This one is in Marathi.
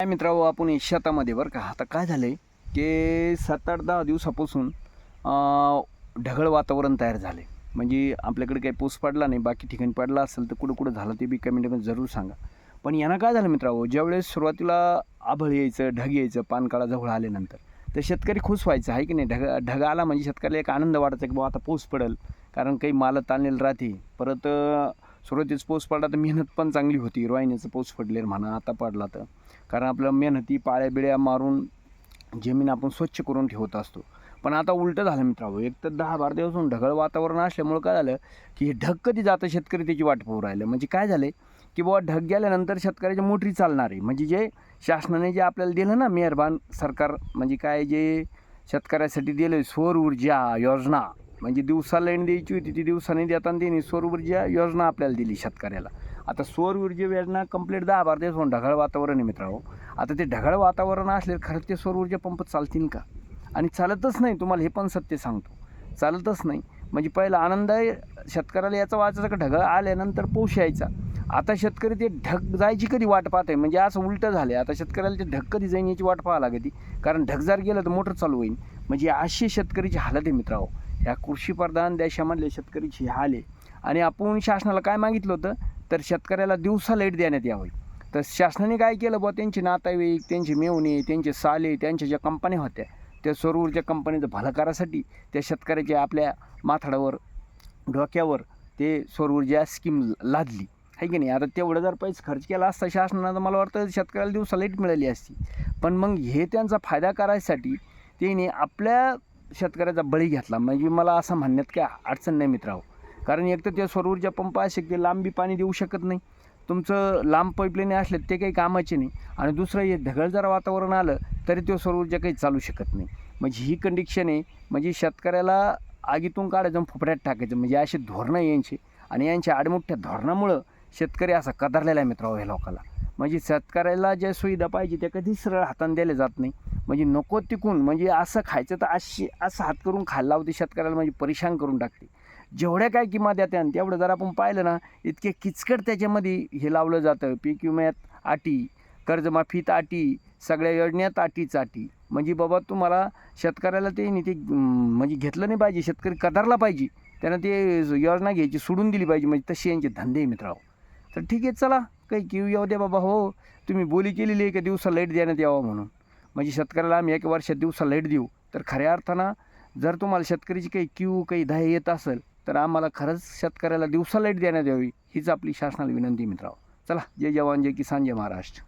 काय मित्रांनो आपण शेतामध्ये बरं का आता काय झालं आहे की सात आठ दहा दिवसापासून ढगळ वातावरण तयार झालं आहे म्हणजे आपल्याकडे काही पाऊस पडला नाही बाकी ठिकाणी पडला असेल तर कुठं कुठं झालं ते बी कमेंटमध्ये जरूर सांगा. पण यांना काय झालं मित्रांनो ज्यावेळेस सुरुवातीला आभळ यायचं ढग यायचं पानकाळा जवळ आल्यानंतर तर शेतकरी खुश व्हायचं आहे की नाही? ढग ढग आला म्हणजे शेतकऱ्याला एक आनंद वाटायचा की बाबा आता पाऊस पडेल. कारण काही माल ताणलेलं राहते. परत सुरुवातीच पाऊस पडला तर मेहनत पण चांगली होती. रोहिणीचं पाऊस पडले म्हणा आता पडला तर. कारण आपलं मेहनती पाळ्या बिळ्या मारून जमीन आपण स्वच्छ करून ठेवत असतो. पण आता उलटं झालं मित्रांनो एक तर दहा बारा दिवसापासून ढगळ वातावरण असल्यामुळं काय झालं की हे ढग कधी जातं शेतकरी त्याची वाट पाहू राहिलं. म्हणजे काय झालं की बाबा ढग गेल्यानंतर शेतकऱ्याच्या मोटरी चालणार आहे. म्हणजे जे शासनाने जे आपल्याला दिलं ना मेहरबान सरकार म्हणजे काय जे शेतकऱ्यासाठी दिलं सौर ऊर्जा योजना म्हणजे दिवसा लाईन द्यायची होती ती दिवसाने देताना त्यांनी सौर ऊर्जा योजना आपल्याला दिली शेतकऱ्याला. आता सौर ऊर्जा योजना कंप्लीट दहा बारा दिवस होऊन ढगाळ वातावरण आहे मित्रांनो. आता ते ढगाळ वातावरण असले खरंच ते सौर ऊर्जा पंप चालतील का? आणि चालतच नाही तुम्हाला हे पण सत्य सांगतो. चालतच नाही. म्हणजे पहिला आनंद आहे शेतकऱ्याला याचा वाचायचा का ढगाळ आल्यानंतर पाऊस यायचा. आता शेतकरी ते ढग जायची कधी वाट पाहत आहे म्हणजे असं उलटं झालं आहे आता शेतकऱ्याला ते ढग कधी जाईन याची वाट पाहावं लागते कारण ढग जर गेलं तर मोटर चालू होईल. म्हणजे अशी शेतकरीची हालत आहे मित्रांनो. ह्या कृषीप्रधान देशामधले शेतकरीची ही आले आणि आपण शासनाला काय मागितलं होतं? तर शेतकऱ्याला दिवसा लाइट देण्यात यावी. तर शासनाने काय केलं बुवा? त्यांचे नातेवाईक त्यांचे मेवणे त्यांचे साले त्यांच्या ज्या कंपन्या होत्या त्या सौरऊर्जा कंपनीचं भलं करासाठी त्या शेतकऱ्याच्या आपल्या माथाडावर डोक्यावर ते सौर ऊर्जा स्कीम लादली. आहे की नाही? आता तेवढं जर पैसे खर्च केला असता शासनानं तर मला वाटतं शेतकऱ्याला दिवसा लाइट मिळाली असती. पण मग हे त्यांचा फायदा करायसाठी त्यांनी आपल्या शेतकऱ्याचा बळी घेतला. म्हणजे मला असं म्हणण्यात काय अडचण नाही मित्रांनो. कारण एक तर ते सौरऊर्जा पंप असे की ते लांबी पाणी देऊ शकत नाही. तुमचं लांब पाईपलाईन असले ते काही कामाचे नाही. आणि दुसरं हे ढगळ जर वातावरण आलं तरी तो सौरऊर्जा काही चालू शकत नाही. म्हणजे ही कंडिशन आहे. म्हणजे शेतकऱ्याला आगीतून काढायचं फुफड्यात टाकायचं. म्हणजे असे धोरणं यांची. आणि यांच्या आडमोठ्या धोरणामुळं शेतकरी असा कदरलेला आहे मित्रांनो ह्या लोकाला. म्हणजे शेतकऱ्याला ज्या सुविधा पाहिजे त्या कधी सरळ हाताने दिल्या जात नाही. म्हणजे नको तिकून म्हणजे असं खायचं तर अशी असं हात करून खायला होती शेतकऱ्याला म्हणजे परेशान करून टाकते. जेवढ्या काय किंमत द्या तेवढं जर आपण पाहिलं ना इतके किचकट त्याच्यामध्ये हे लावलं जातं. पीक विम्यात अटी कर्जमाफीत अटी सगळ्या योजनेत अटीच अटी. म्हणजे बाबा तुम्हाला शेतकऱ्याला ते नाही ते म्हणजे घेतलं नाही पाहिजे. शेतकरी कदारला पाहिजे. त्यानं ते योजना घ्यायची सोडून दिली पाहिजे. म्हणजे तसे यांचे धंदे आहे मित्रांनो. तर ठीक आहे चला काही किव येऊ द्या बाबा. हो तुम्ही बोली केलेली आहे का दिवसा लाइट देण्यात यावं म्हणून. म्हणजे शेतकऱ्याला आम्ही एक वर्षात दिवसा लाइट देऊ. तर खऱ्या अर्थानं जर तुम्हाला शेतकरीची काही क्यू काही दहा येत असेल तर आम्हाला खरंच शेतकऱ्याला दिवसा लाइट देण्यात यावी हीच आपली शासनाला विनंती मित्रांनो. चला जय जवान जय किसान जय महाराष्ट्र.